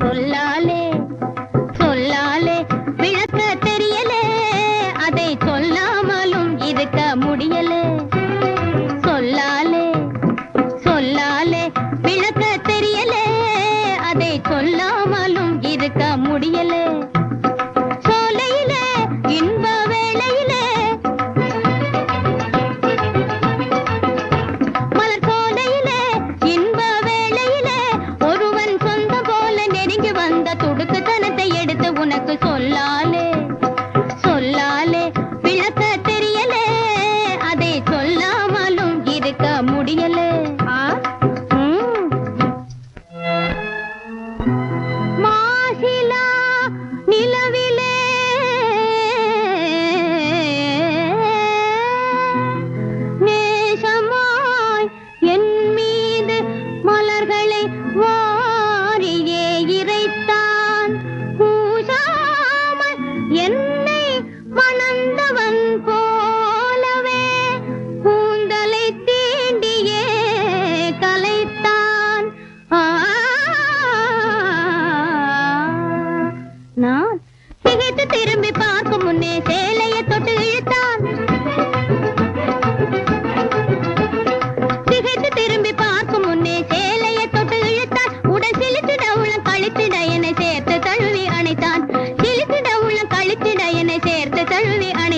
சொல்லாலே சொல்லாலே விளக்க தெரியலே. அதை சொல்லாமலும் இருக்க முடியலே. சொல்லாலே சொல்லாலே விளக்க தெரியலே. அதை சொல்லாமலும் இருக்க முடியலே. சோலையிலே இன்ப எடுத்து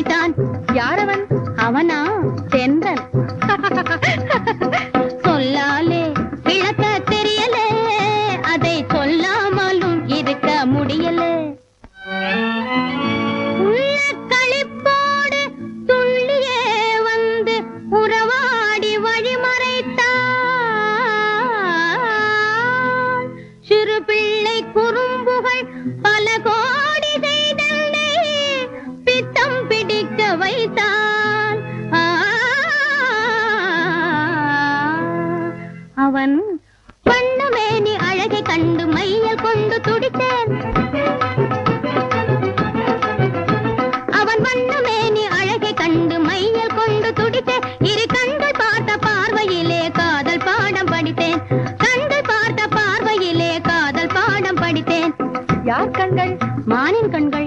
தழுவி அணைத்தான் யாரவன்? அவனா? செந்தன். சொல்லாலே விளக்க தெரியலே. அதை சொல்லாமலும் இருக்க முடியலே. பல கோ வைத்தான் ஆ, அவன் வண்ணமேனி அழகை கண்டு மையல் கொண்டு துடித்தேன். அவன் வண்ணமேனி அழகை கண்டு மையல் கொண்டு துடித்தேன். இரு கண்கள் பார்த்த பார்வையிலே காதல் பாடம் படித்தேன். கண்கள் பார்த்த பார்வையிலே காதல் பாடம் படித்தேன். யார் கண்கள்? மானின் கண்கள்.